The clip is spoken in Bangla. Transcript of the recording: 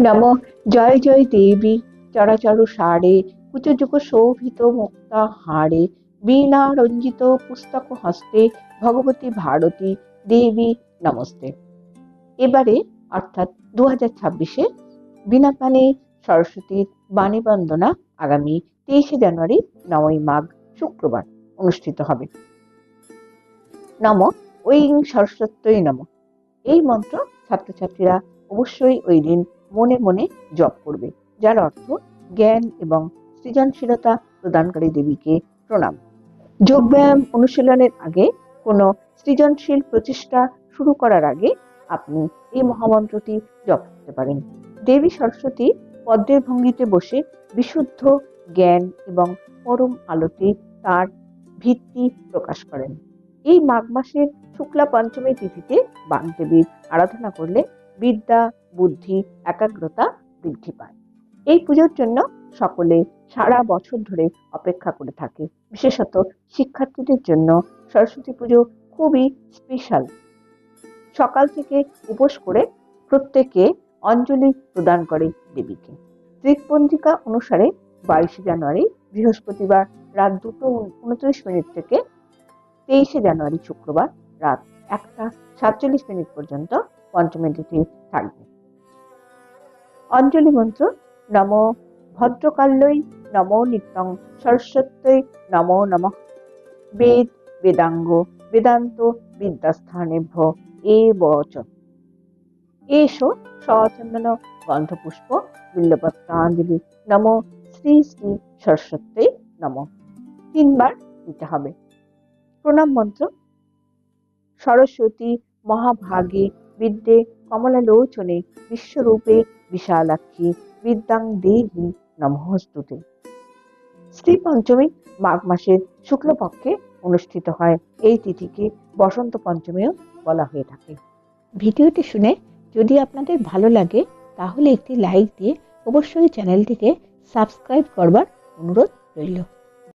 নম জয় জয় দেবী। চরাচর সারে, কুচযুগ শোভিত মুক্তা হাড়ে বীণা রঞ্জিত পুস্তক হস্তে ভগবতী ভারতী দেবী নমস্তে। এবারে, অর্থাৎ দু হাজার ছাব্বিশে বিনা পানে সরস্বতীর বাণী বন্দনা আগামী তেইশে জানুয়ারি নবই মাঘ শুক্রবার অনুষ্ঠিত হবে। নম ঐং সরস্বত্যই নম। এই মন্ত্র ছাত্রছাত্রীরা অবশ্যই ওই দিন মনে মনে জপ করবে, যার অর্থ জ্ঞান এবং সৃজনশীলতা প্রদানকারী দেবীকে প্রণাম। যোগব্যায়াম অনুশীলনের আগে কোনো সৃজনশীল প্রচেষ্টা শুরু করার আগে আপনি এই মহামন্ত্রটি জপ করতে পারেন। দেবী সরস্বতী পদ্মের ভঙ্গিতে বসে বিশুদ্ধ জ্ঞান এবং পরম আলোতে তার ভিত্তি প্রকাশ করেন। এই মাঘ মাসের শুক্লা পঞ্চমী তিথিতে বাগদেবীর আরাধনা করলে বিদ্যা বুদ্ধি, একাগ্রতা বৃদ্ধি পায়। এই পুজোর জন্য সকলে সারা বছর ধরে অপেক্ষা করে থাকে। বিশেষত শিক্ষার্থীদের জন্য সরস্বতী পুজো খুবই স্পেশাল সকাল থেকে উপোস করে প্রত্যেকে অঞ্জলি প্রদান করে দেবীকে। ত্রিকপঞ্জিকা অনুসারে বাইশে জানুয়ারি, বৃহস্পতিবার রাত দুটো উনত্রিশ মিনিট থেকে তেইশে জানুয়ারি শুক্রবার রাত একটা সাতচল্লিশ মিনিট পর্যন্ত পঞ্চমী তিথি থাকবে। অঞ্জলি মন্ত্র, নম ভদ্রকাল্যই নমো নিত্যং সরস্বত্যই নমো নম। বেদ, বেদাঙ্গ, বেদান্ত, বিদ্যাস্থানেভ্য, এ বচ এসো সচন্দন গন্ধপুষ্প বিল্লপত্রাঞ্জলি, নম শ্রী শ্রী সরস্বত্যই নম। তিনবার দিতে হবে। প্রণাম মন্ত্র, সরস্বতী মহাভাগে বিদ্যে কমলালোচনে বিশ্বরূপে বিশালাক্ষী বিদ্যাং দেবী নমস্তুতে। শ্রী পঞ্চমী মাঘ মাসের শুক্লপক্ষে অনুষ্ঠিত হয়। এই তিথিকে বসন্ত পঞ্চমীও বলা হয়ে থাকে। ভিডিওটি শুনে যদি আপনাদের ভালো লাগে, তাহলে একটি লাইক দিয়ে অবশ্যই চ্যানেলটিকে সাবস্ক্রাইব করবার অনুরোধ রইল।